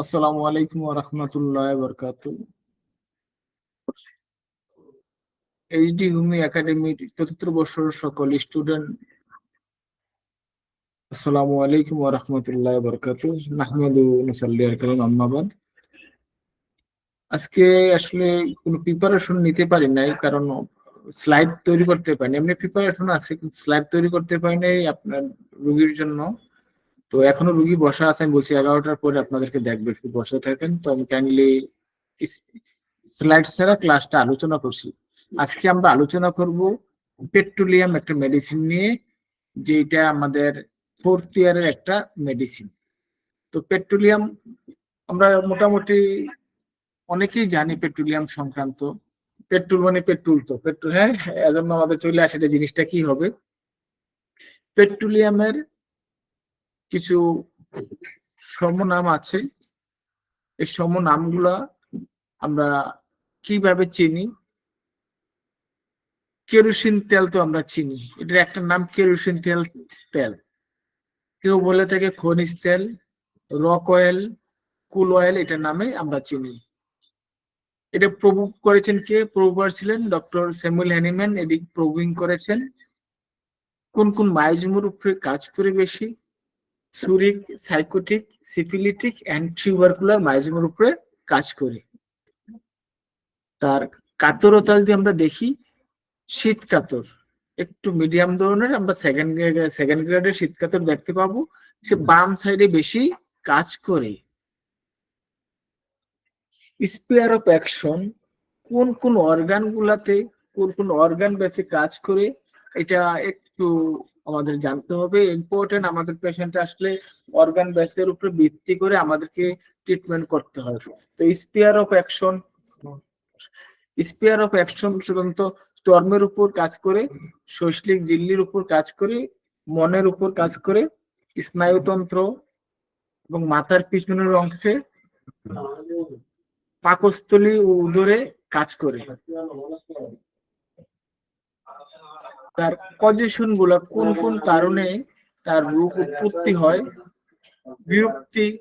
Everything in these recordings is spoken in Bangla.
আসসালামু আলাইকুম রাহমাতুল্লাহি ওয়া বারাকাতুহু। এইচডি হুমি একাডেমির চতুর্থ বর্ষের সকল স্টুডেন্ট আসসালামু আলাইকুম রাহমাতুল্লাহি ওয়া বারাকাতুহু। নাহমাদু নুসাল্লি আলা কালাম, আম্মা আজকে আসলে কোনো প্রিপারেশন নিতে পারি নাই, কারণ স্লাইড তৈরি করতে পারিনি। এমনি প্রিপারেশন আছে, কিন্তু স্লাইড তৈরি করতে পারি নাই আপনার রোগীর জন্য। তো এখনও রুগী বসা আছে, আমি বলছি এগারোটার পরে আপনাদেরকে দেখবে, একটু বসে থাকেন। তো আমি কাইন্ডলি স্লাইড ছাড়া ক্লাসটা আলোচনা করছি। আজকে আমরা আলোচনা করব পেট্রোলিয়াম একটা মেডিসিন নিয়ে যেটা আমাদের ফোর্থ ইয়ারের একটা মেডিসিন তো পেট্রোলিয়াম আমরা মোটামুটি অনেকেই জানি পেট্রোলিয়াম সংক্রান্ত। পেট্রোল মানে পেট্রোল তো পেট্রোল হ্যাঁ এজন্য আমাদের চলে আসে জিনিসটা কি হবে। পেট্রোলিয়ামের কিছু সমনাম আছে। এই সমনামগুলা আমরা কীভাবে চিনি? কেরোসিন তেল তো আমরা চিনি। এটার একটা নাম কেরোসিন তেল তেল। কেউ বলে থাকে খনিজ তেল, রক অয়েল, কুল অয়েল, এটার নামে আমরা চিনি। এটা প্রভু করেছেন কে? প্রভুবার ছিলেন ডক্টর স্যামুয়েল হ্যানিম্যান। এদিক প্রভুইং করেছেন। কোন কোন মায়োজমের উপরে কাজ করে বেশি? Psoric, sycotic, syphilitic and tubercular মাইজমের উপরে কাজ করে। তার কাতরতা যদি আমরা দেখি, শীত কাতর। একটু মিডিয়াম ধরনের, আমরা সেকেন্ড সেকেন্ড গ্রেডের শীত কাতর দেখতে পাবো। সে বাম সাইডে বেশি কাজ করে। স্পেয়ার অফ অ্যাকশন, কোন কোন অর্গান গুলাতে কোন কোন অর্গান বেঁচে কাজ করে, এটা একটু আমাদের জানতে হবে। ইম্পর্টেন্ট আমাদের পেশেন্ট আসলে অর্গান বেসের উপরে ভিত্তি করে আমাদেরকে ট্রিটমেন্ট করতে হয়। তো sphere of action sphere of action সাধারণত স্টর্মের উপর কাজ করে শৈশলিক জিল্লির উপর কাজ করে, মনের উপর কাজ করে, স্নায়ুতন্ত্র এবং মাথার পিছনের অংশে পাকস্থলী ও উদরে কাজ করে। তার পজিশনগুলা কোন কোন কারণে তার রোগ উৎপত্তি হয়? বিরক্তি,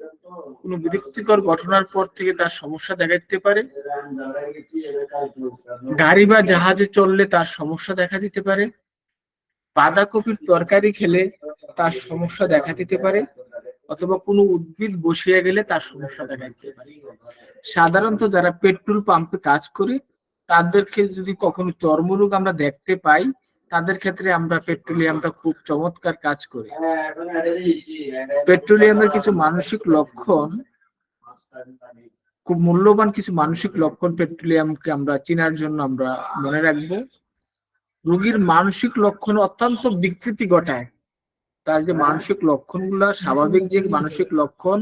কোন বিরক্তিকর ঘটনার পর থেকে তার সমস্যা দেখা দিতে পারে? গাড়ি বা জাহাজে চললে তার সমস্যা দেখা দিতে পারে? বাঁধাকপির তরকারি খেলে তার সমস্যা দেখা দিতে পারে? অথবা কোনো উদ্ভিদ বসিয়ে গেলে তার সমস্যা দেখা দিতে পারে? সাধারণত যারা পেট্রোল পাম্পে কাজ করে, তাদেরকে যদি কখনো চর্মরোগ আমরা দেখতে পাই তাদের ক্ষেত্রে আমরা পেট্রোলিয়ামটা খুব চমৎকার কাজ করি। পেট্রোলিয়ামের কিছু মানসিক লক্ষণ খুব মূল্যবান কিছু মানসিক লক্ষণ পেট্রোলিয়ামকে আমরা চেনার জন্য আমরা মনে রাখব। রোগীর মানসিক লক্ষণ অত্যন্ত বিকৃতি ঘটায়। তার যে মানসিক লক্ষণগুলা স্বাভাবিক যে মানসিক লক্ষণ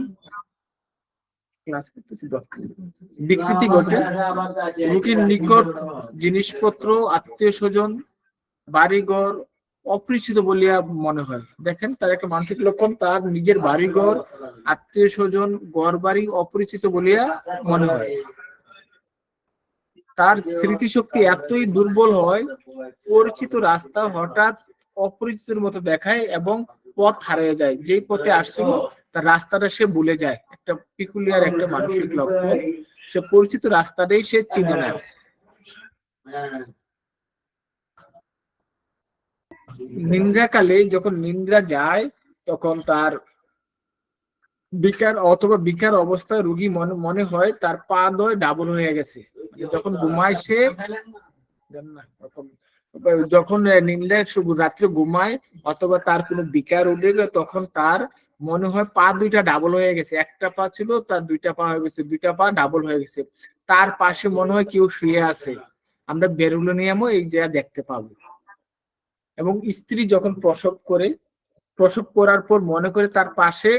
বিকৃতি ঘটে। রোগীর নিকট জিনিসপত্র আত্মীয় স্বজন বাড়িঘর অপরিচিত বলিয়া মনে হয়। দেখেন, তার একটা মানসিক লক্ষণ, তার নিজের বাড়িঘর, আত্মীয় স্বজন ঘর বাড়ি অপরিচিত বলিয়া মনে হয়। তার স্মৃতিশক্তি এতই দুর্বল হয়, পরিচিত রাস্তা হঠাৎ অপরিচিতের মতো দেখায় এবং পথ হারিয়ে যায়। যেই পথে আসছিল, তার রাস্তাটা সে ভুলে যায়। একটা পিকুলিয়ার একটা মানসিক লক্ষণ। সে পরিচিত রাস্তাটাই সে চিনে না। নিন্দ্রাকালে যখন নিন্দ্রা যায়, তখন তার বিকার অথবা বিকার অবস্থায় রুগী মনে মনে হয় তার পা দয় ডাবল হয়ে গেছে। যখন ঘুমায় সে, যখন নিন্দায় রাত্রে ঘুমায় অথবা তার কোনো বিকার উঠে তখন তার মনে হয় পা দুইটা ডাবল হয়ে গেছে। একটা পা ছিল, তার দুইটা পা হয়ে গেছে, দুইটা পা ডাবল হয়ে গেছে। তার পাশে মনে হয় কেউ শুয়ে আছে। আমরা বেরুলোনিয়ামও এই জায়গা দেখতে পাবো। এবং স্ত্রী যখন প্রসব করে, প্রসব করার পর মনে করে তার পাশে,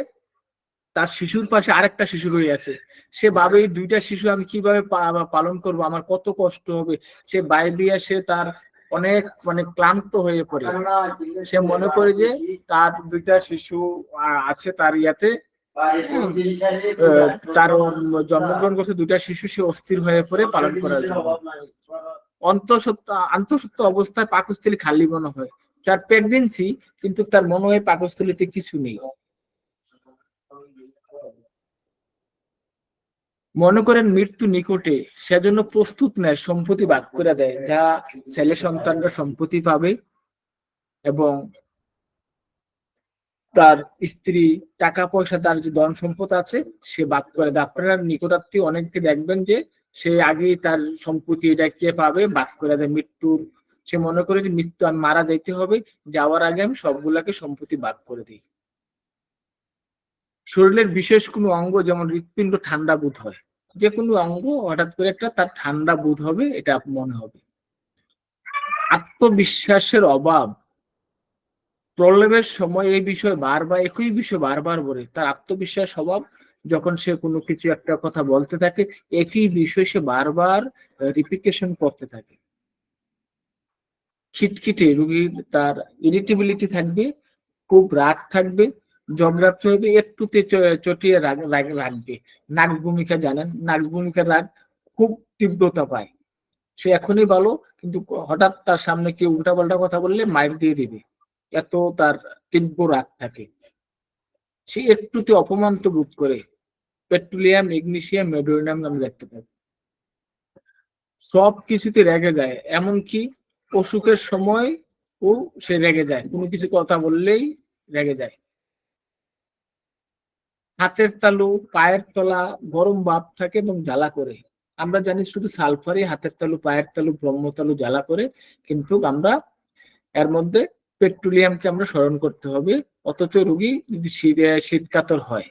তার শিশুর পাশে আরেকটা শিশু রয়ে আছে সে ভাবে এই দুইটা শিশু আমি কীভাবে পালন করব, আমার কত কষ্ট হবে? সে বাইরে সে তার অনেক মানে ক্লান্ত হয়ে পড়ে। সে মনে করে যে তার দুইটা শিশু আছে তার ইয়াতে। তার জন্মগ্রহণ করছে দুইটা শিশু, সে অস্থির হয়ে পড়ে পালন করার জন্য। অন্তঃসত্ত্ব, আন্তঃসত্ত্ব অবস্থায় পাকস্থলী খালি মনে হয়। তার প্রেগনেন্সি কিন্তু তার মনে হয় পাকস্থলীতে কিছু নেই। মনে করেন মৃত্যু নিকটে, সেজন্য প্রস্তুত নেয়, সম্পত্তি ভাগ করে দেয়, যা ছেলে সন্তানরা সম্পত্তি পাবে এবং তার স্ত্রী টাকা পয়সা, তার যে ধন সম্পদ আছে, সে ভাগ করে দেয়। আপনারা নিকটাত্মীয় অনেককে দেখবেন যে সে আগেই তার সম্পত্তি এটা কে পাবে? ভাগ করে দেয় মৃত্যুর সে মনে করে যে মৃত্যু আমি মারা যাইতে হবে। যাওয়ার আগে আমি সবগুলাকে সম্পত্তি ভাগ করে দিই। শরীরের বিশেষ কোনো অঙ্গ যেমন হৃৎপিণ্ড, ঠান্ডা বোধ হয়। যে কোনো অঙ্গ হঠাৎ করে একটা তার ঠান্ডা বোধ হবে, এটা মনে হবে। আত্মবিশ্বাসের অভাব। প্রলেপের সময় এই বিষয়ে বারবার, একই বিষয় বারবার বলে। তার আত্মবিশ্বাস অভাব যখন সে কোনো কিছু একটা কথা বলতে থাকে, একই বিষয় সে বারবার রিপিটেশন করতে থাকে। খিটখিটে রুগীর তার ইরিটেবিলিটি থাকবে, খুব রাগ থাকবে জগরাত্রি হবে, একটুতে চটিয়ে রাগ রাগ, রাখবে। নাক ভূমিকা জানেন, নাক ভূমিকার রাগ খুব তীব্রতা পায়। সে এখনই ভালো, কিন্তু হঠাৎ তার সামনে কেউ উল্টাপাল্টা কথা বললে মাইক দিয়ে দিবে। এত তার তীব্র রাগ থাকে। সে একটুতে অপমান্ত বোধ করে। পেট্রোলিয়াম ইগনিশিয়াম মেডোরিনাম আমরা দেখতে পাই সব কিছুতে রেগে যায়, এমনকি অসুখের সময় ও সে রেগে যায়। কোনো কিছু কথা বললেই রেগে যায়। হাতের তালু, পায়ের তলা গরম ভাব থাকে এবং জ্বালা করে। আমরা জানি শুধু সালফারই হাতের তালু, পায়ের তালু, ব্রহ্মতালু জ্বালা করে, কিন্তু আমরা এর মধ্যে পেট্রোলিয়ামকে আমরা স্মরণ করতে হবে, অথচ রোগী যদি শীতকাতর হয়।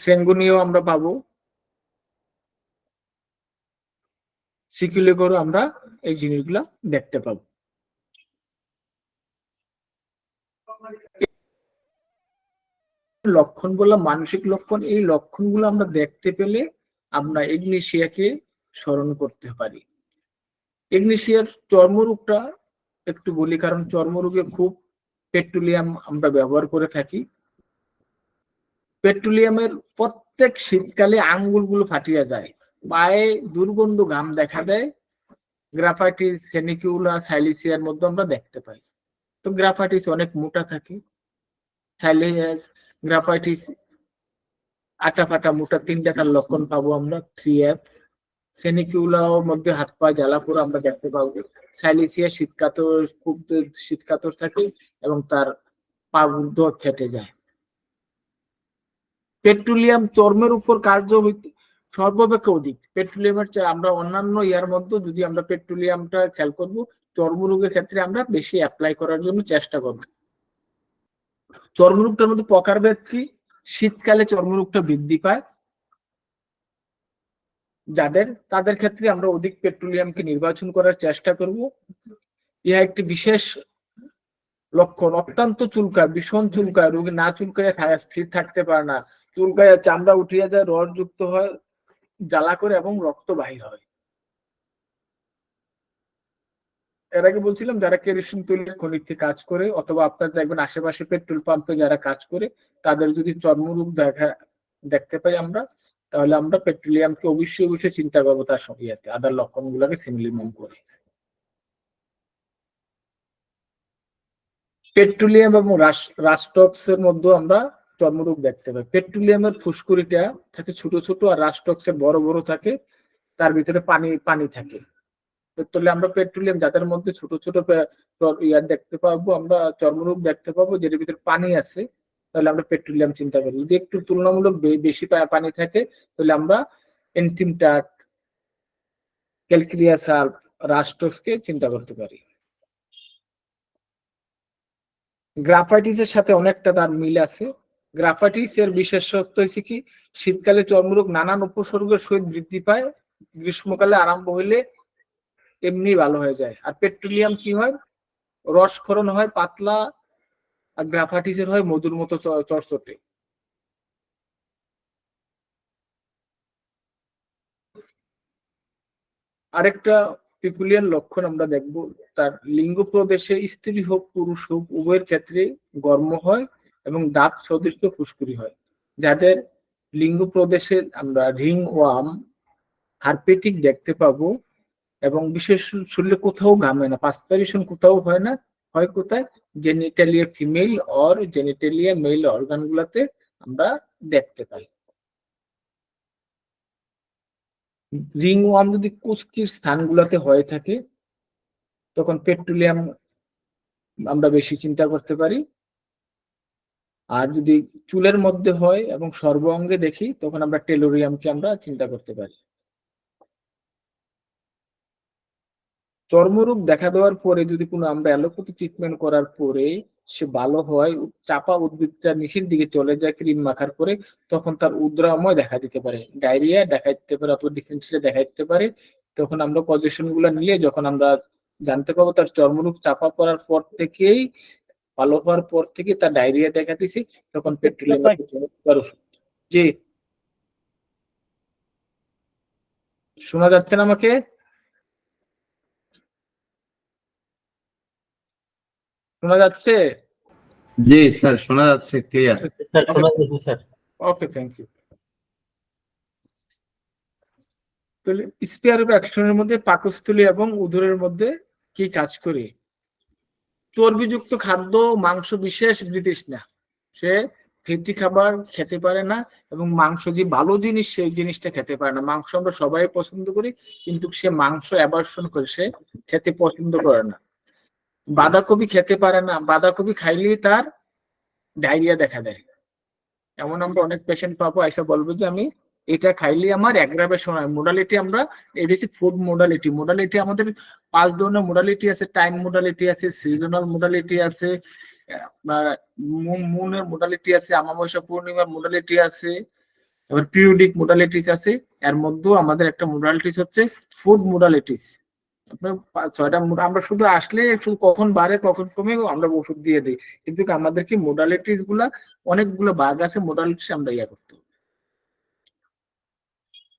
শ্রেঙ্গুনিও আমরা পাবো। সিকিউলে করে আমরা এই জিনিসগুলা দেখতে পাবো। লক্ষণ বললাম মানসিক লক্ষণ, এই লক্ষণগুলো আমরা দেখতে পেলে আমরা এগনেশিয়াকে স্মরণ করতে পারি। এগনেশিয়ার চর্মরোগটা একটু বলি, কারণ চর্মরোগে খুব পেট্রোলিয়াম আমরা ব্যবহার করে থাকি। পেট্রোলিয়ামের প্রত্যেক শীতকালে আঙ্গুলগুলো ফাটিয়া যায়। পায়ে দুর্গন্ধ ঘাম দেখা দেয়। গ্রাফাইটিস সেনিকিউলা সাইলিসিয়ার মধ্যে আমরা দেখতে পাই। তো গ্রাফাইটিস অনেক মোটা থাকে। সাইলিয়াস গ্রাফাইটিস আটা ফাটা মোটা তিনটার লক্ষণ পাবো আমরা, থ্রি এফ। সেনিকিউলার মধ্যে হাত পা জ্বালা পুরো আমরা দেখতে পাবো। সাইলিসিয়া শীতকাতর খুব শীতকাতর থাকে এবং তার পা গুর্ধ ফেটে যায়। পেট্রোলিয়াম চর্মের উপর কার্য হইতে সর্বাপেক্ষা অধিক। পেট্রোলিয়ামের চেয়ে আমরা অন্যান্য ইয়ার মধ্যে যদি আমরা পেট্রোলিয়ামটা খেয়াল করব চর্মরোগের ক্ষেত্রে আমরা বেশি অ্যাপ্লাই করার জন্য চেষ্টা করব। চর্মরোগটার মধ্যে প্রকারভেদ কি? শীতকালে চর্মরোগটা বৃদ্ধি পায়। যাদের, তাদের ক্ষেত্রে আমরা অধিক পেট্রোলিয়ামকে নির্বাচন করার চেষ্টা করব। ইহা একটি বিশেষ লক্ষণ। অত্যন্ত চুলকায়, ভীষণ চুলকায়, রোগী না চুলকায় স্থির থাকতে পারে না। চুলকায় চামড়া উঠিয়া যায় রড যুক্ত হয়, জ্বালা করে এবং রক্ত বাহির হয়। এর আগে বলছিলাম, যারা কেরোসিন তৈরির খনিতে কাজ করে, অথবা আপনার দেখবেন আশেপাশে পেট্রোল পাম্পে যারা কাজ করে, তাদের যদি চর্মরোগ দেখা দেখতে পাই আমরা, তাহলে আমরা পেট্রোলিয়ামকে অবশ্যই অবশ্যই চিন্তা করব তার সঙ্গে আদার লক্ষণ গুলাকে সিমিলিমন করে। পেট্রোলিয়াম এবং রাস্টক্স এর মধ্যে আমরা চর্মরোগ দেখতে পাই। পেট্রোলিয়ামের ফুসকুড়িটা থাকে ছোট ছোট আর রাস্টক্সের বড় বড় থাকে, তার ভিতরে পানি পানি থাকে। তাহলে আমরা পেট্রোলিয়াম যাদের মধ্যে ছোট ছোট ইয়ার দেখতে পাবো, আমরা চর্মরোগ দেখতে পাবো, যেটার ভিতরে পানি আছে তাহলে আমরা পেট্রোলিয়াম চিন্তা করি। যদি একটু তুলনামূলক বেশি পানি থাকে, তাহলে আমরা এন্টিমটাট ক্যালক্রিয়া সাল্ফ রাস্টক্সকে চিন্তা করতে পারি। গ্রাফাইটিসের সাথে অনেকটা তার মিল আছে। গ্রাফাইটিস এর বিশেষত্ব হচ্ছে কি, শীতকালে চর্মরোগ নানান উপসর্গের সহিত বৃদ্ধি পায়, গ্রীষ্মকালে আরম্ভ হইলে এমনি ভালো হয়ে যায়। আর পেট্রোলিয়াম কি হয়? রসক্ষরণ হয় পাতলা আর গ্রাফাইটিসের হয় মধুর মতো চরচটে আরেকটা পিপুলিয়ান লক্ষণ আমরা দেখব, তার লিঙ্গ প্রদেশে স্ত্রী হোক, পুরুষ হোক, উভয়ের ক্ষেত্রে গর্ম হয় এবং দাঁত সদৃশ্য ফুসকুরি হয়। যাদের লিঙ্গ প্রদেশে আমরা রিং ওয়াম হারপেটিক দেখতে পাবো এবং বিশেষ শরীরে কোথাও ঘামে না পাসপারেশন কোথাও হয় না হয় কোথায়? Genitalia female or genitalia male organ গুলাতে আমরা দেখতে পাই। রিং ওয়ার্ম যদি কুস্কির স্থানগুলোতে হয়ে থাকে, তখন পেট্রোলিয়াম আমরা বেশি চিন্তা করতে পারি। আর যদি চুলের মধ্যে হয় এবং সর্ব অঙ্গে দেখি, তখন আমরা টেলোরিয়ামকে আমরা চিন্তা করতে পারি। চর্মরোগ দেখা দেওয়ার পরে যদি কোনো আমরা অ্যালোপ্যাথি ট্রিটমেন্ট করার পরে সে ভালো হয় চাপা উদ্ভিদটা নিচের দিকে চলে যায় ক্রিম মাখার পরে তখন তার উদ্রাময় দেখা দিতে পারে। ডায়রিয়া দেখা দিতে পারে অথবা ডিসেন্ট্রি দেখা দিতে পারে। তখন আমরা পজিশনগুলা নিয়ে যখন আমরা জানতে পারব তার চর্মরোগ চাপা পড়ার পর থেকেই ভালো হওয়ার পর থেকে তার ডায়রিয়া দেখা দিছে তখন পেট্রোলিয়াম ওষুধ জি। শোনা যাচ্ছে না আমাকে? শোনা যাচ্ছে? জি স্যার শোনা যাচ্ছে ক্লিয়ার স্যার শোনা যাচ্ছে স্যার। ওকে থ্যাংক ইউ তাহলে স্পেয়ার অফ অ্যাকশনের মধ্যে পাকস্থলী এবং উদরের মধ্যে কি কাজ করে? চর্বিযুক্ত খাদ্য মাংস বিশেষ ব্রিটিশ না। সে ফেটি খাবার খেতে পারে না এবং মাংস যে ভালো জিনিস সেই জিনিসটা খেতে পারে না। মাংস আমরা সবাই পছন্দ করি কিন্তু সে মাংস অ্যাভার্সন করে সে খেতে পছন্দ করে না। বাঁধাকপি খেতে পারে না। বাঁধাকপি খাইলেই তার ডায়রিয়া দেখা দেয়। এমন আমরা অনেক পেশেন্ট পাবো, এসে বলব যে, আমি এটা খাইলে আমার অ্যাগ্রাভেশন হয় মোডালিটি আমরা এডিসি ফুড মোডালিটি মোডালিটি আমাদের পাঁচ ধরনের মোডালিটি আছে। টাইম মোডালিটি আছে সিজনাল মোডালিটি আছে মুনের মোডালিটি আছে আমাবস্যা পূর্ণিমার মোডালিটি আছে, এবার পিরিয়ডিক মোডালিটিস আছে। এর মধ্যেও আমাদের একটা মোডালিটিস হচ্ছে ফুড মোডালিটিস ছয়টা আমরা শুধু আসলে শুধু কখন বাড়ে, কখন কমে, আমরা ওষুধ দিয়ে দিই। কিন্তু আমাদেরকে মোডালিটিসগুলা, অনেকগুলো বাঘ আছে মোডালিটিস আমরা ইয়া করতে হবে।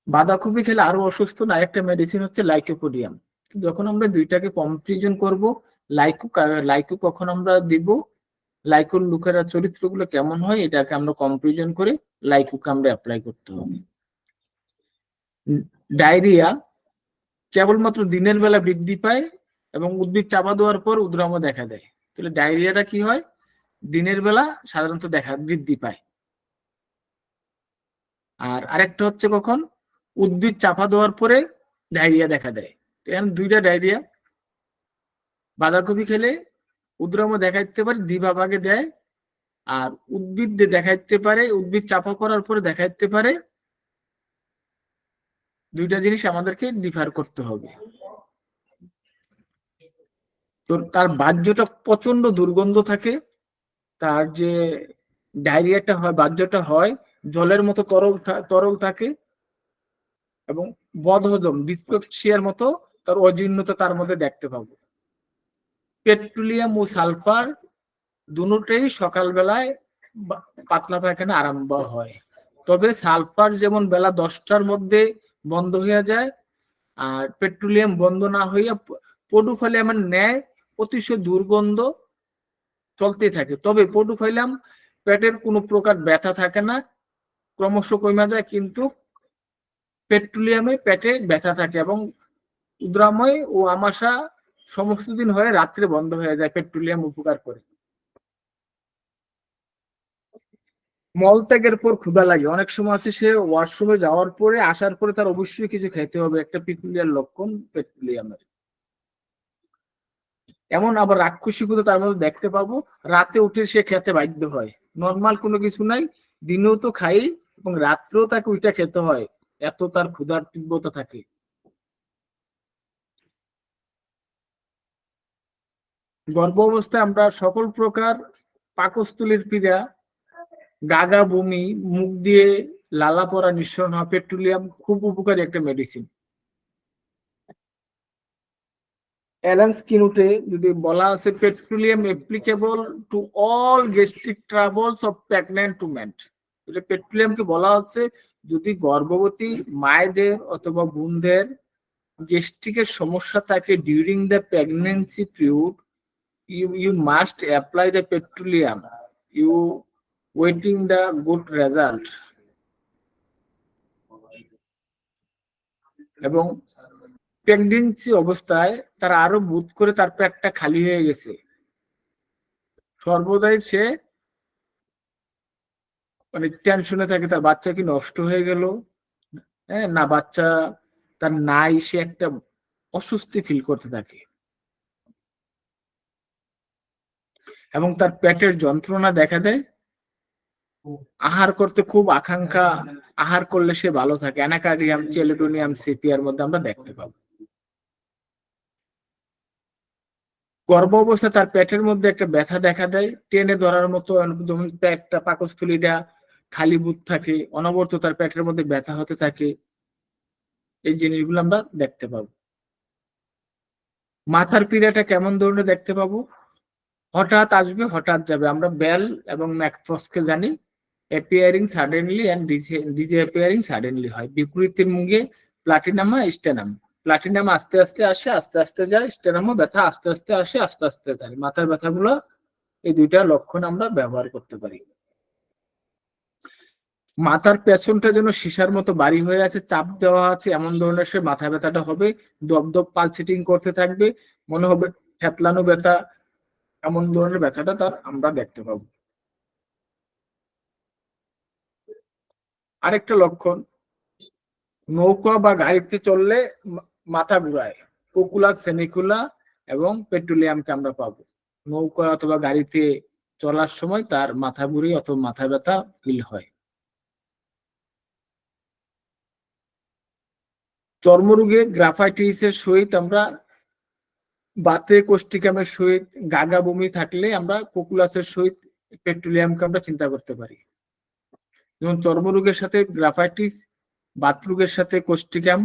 বাঁধাকপি খেলে আরও অসুস্থ, না একটা মেডিসিন হচ্ছে লাইকোপোডিয়াম যখন আমরা দুইটাকে কম্পারিজন করব লাইকো কা- লাইকো কখন আমরা দিব লাইকোর লুকেরা চরিত্রগুলো কেমন হয়, এটাকে আমরা কম্পারিজন করে লাইকোকে আমরা অ্যাপ্লাই করতে হবে। ডায়রিয়া কেবলমাত্র দিনের বেলা বৃদ্ধি পায় এবং উদ্ভিদ চাপা দেওয়ার পর উদ্রাম দেখা দেয়। তাহলে ডায়রিয়াটা কি হয়? দিনের বেলা সাধারণত দেখা বৃদ্ধি পায়। আর আরেকটা হচ্ছে কখন? উদ্ভিদ চাপা দেওয়ার পরে ডায়রিয়া দেখা দেয়। এখানে দুইটা ডায়রিয়া। বাঁধাকপি খেলে উদ্রাম দেখা দিতে পারে দিবাভাগে দেয়। আর উদ্ভিদ দিয়ে দেখা দিতে পারে, উদ্ভিদ চাপা করার পরে দেখা দিতে পারে দুইটা জিনিস আমাদেরকে ডিফার করতে হবে। তো তার বাহ্যটা প্রচণ্ড দুর্গন্ধ থাকে, তার যে ডায়রিয়াটা হয়, বাহ্যটা হয়, জলের মতো তরল তরল থাকে এবং বদহজম ডিসপেপসিয়ার মতো তার অজীর্ণতা তার মধ্যে দেখতে পাবো। পেট্রোলিয়াম ও সালফার দুটোই সকালবেলায় পাতলা পায়খানা আরম্ভ হয়। তবে সালফার যেমন বেলা দশটার মধ্যে বন্ধ হইয়া যায়, আর পেট্রোলিয়াম বন্ধ না হইয়া পডুফাইলামের ন্যায় অতিশয় দুর্গন্ধ চলতে থাকে। তবে পডুফাইলাম পেটের কোনো প্রকার ব্যথা থাকে না, ক্রমশ কমে যায়, কিন্তু পেট্রোলিয়ামে পেটে ব্যথা থাকে এবং উদ্রাময় ও আমাশা সমস্ত দিন হয়ে, রাত্রে বন্ধ হয়ে যায় পেট্রোলিয়াম উপকার করে। মলত্যাগের পর ক্ষুধা লাগে। অনেক সময় আছে সে ওয়াশরুমে যাওয়ার পরে, আসার পরে তার অবশ্যই কিছু খেতে হবে। একটা পিকুলিয়ার লক্ষণ পেট্রোলিয়ামের এমন আবার রাক্ষসী ক্ষুধা তার মধ্যে দেখতে পাবো। রাতে উঠে সে খেতে বাধ্য হয়। নর্মাল কোনো কিছু নাই। দিনেও তো খাই এবং রাত্রেও তাকে ওইটা খেতে হয়। এত তার ক্ষুধার তীব্রতা থাকে। গর্ভ অবস্থায় আমরা সকল প্রকার পাকস্থলীর পীড়া গাগা বমি, মুখ দিয়ে লালা পড়া নিঃসরণ হওয়া, পেট্রোলিয়াম খুব উপকারী একটা মেডিসিন অ্যালান স্কিনুতে যদি বলা আছে, petroleum applicable to all gastric troubles of pregnant to এটা পেট্রোলিয়ামকে বলা হচ্ছে, যদি গর্ভবতী মায়েদের অথবা বোনদের গেস্ট্রিকের সমস্যা থাকে during the pregnancy period you you must apply the petroleum. You waiting the good result. এবং প্রেগনেন্সি অবস্থায় তার আরও বোধ করে তার পেটটা খালি হয়ে গেছে। সর্বদাই সে মানে টেনশনে থাকে, তার বাচ্চা কি নষ্ট হয়ে গেল? হ্যাঁ না, বাচ্চা তার নাই, সে একটা অস্বস্তি ফিল করতে থাকে। এবং তার পেটের যন্ত্রণা দেখা দেয়। আহার করতে খুব আকাঙ্ক্ষা। আহার করলে সে ভালো থাকে। অ্যানাকার্ডিয়াম চেলিটোনিয়াম সিপিয়ার মধ্যে আমরা দেখতে পাবো। গর্ভ অবস্থা তার পেটের মধ্যে একটা ব্যথা দেখা দেয়। টেনে ধরার মতো পেটটা পাকস্থলীটা খালি বুধ থাকে। অনবরত তার পেটের মধ্যে ব্যথা হতে থাকে। এই জিনিসগুলো আমরা দেখতে পাবো। মাথার পীড়াটা কেমন ধরনের দেখতে পাবো? হঠাৎ আসবে, হঠাৎ যাবে। আমরা বেল এবং ম্যাকফ্রসকে জানি। Appearing suddenly and DJ appearing suddenly হয়। বিপরীতের মুখে প্লাটিনামা স্টেনাম প্লাটিনাম আস্তে আস্তে আসে, আস্তে আস্তে যায় স্টেনামও ব্যথা আস্তে আস্তে আসে, আস্তে আস্তে যায়। মাথার ব্যথাগুলো এই দুইটা লক্ষণ আমরা ব্যবহার করতে পারি। মাথার পেছনটা যেন সীসার মতো বাড়ি হয়ে আছে, চাপ দেওয়া আছে, এমন ধরনের সে মাথা ব্যথাটা হবে। দপদপ পালসিটিং করতে থাকবে, মনে হবে ফেতলানো ব্যথা, এমন ধরনের ব্যথাটা তার আমরা দেখতে পাবো। আরেকটা লক্ষণ, নৌকা বা গাড়িতে চললে মাথা ঘুরায়। কোকুলা সেনিকুলা এবং পেট্রোলিয়ামকে আমরা পাবো। নৌকা অথবা গাড়িতে চলার সময় তার মাথা ঘুরি অথবা মাথা ব্যথা ফিল হয়। চর্মরোগে গ্রাফাইটিসের সহিত আমরা বাতে কোষ্টিকামের সহিত গাগা বমি থাকলে আমরা কোকুলাসের সহিত পেট্রোলিয়ামকে আমরা চিন্তা করতে পারি। যেমন চর্মরোগের সাথে গ্রাফাইটিস বাতরোগের সাথে কোষ্ঠিকাম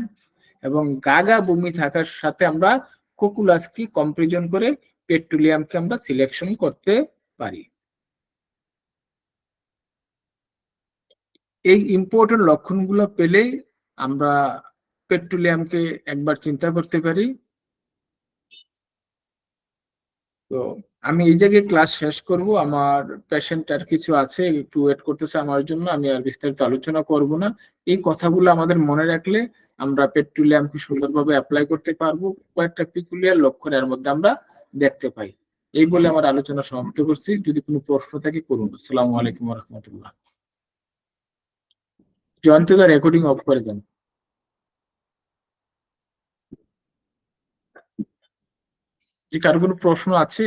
এবং গাগা বমি থাকার সাথে আমরা কোকুলাসকে কম্পারিজন করে পেট্রোলিয়ামকে আমরা সিলেকশন করতে পারি। এই ইম্পর্টেন্ট লক্ষণগুলো পেলেই আমরা পেট্রোলিয়ামকে একবার চিন্তা করতে পারি। তো আমি এই জায়গায় ক্লাস শেষ করব। আমার পেশেন্ট আর কিছু আছে, একটু ওয়েট করতেছে আমার জন্য, আমি আর বিস্তারিত আলোচনা করব না। এই কথাগুলো আমাদের মনে রাখলে আমরা পেট্রোলিয়াম পেট্রোলিয়ামকে সুন্দরভাবে অ্যাপ্লাই করতে পারব। কয়েকটা পিকুলিয়ার লক্ষণ এর মধ্যে আমরা দেখতে পাই। এই বলে আমার আলোচনা সমাপ্ত করছি। যদি কোনো প্রশ্ন থাকে, করুন। আসসালামু আলাইকুম রহমতুল্লাহ জয়ন্তদা রেকর্ডিং অফ করে দেন। কারও কোনো প্রশ্ন আছে?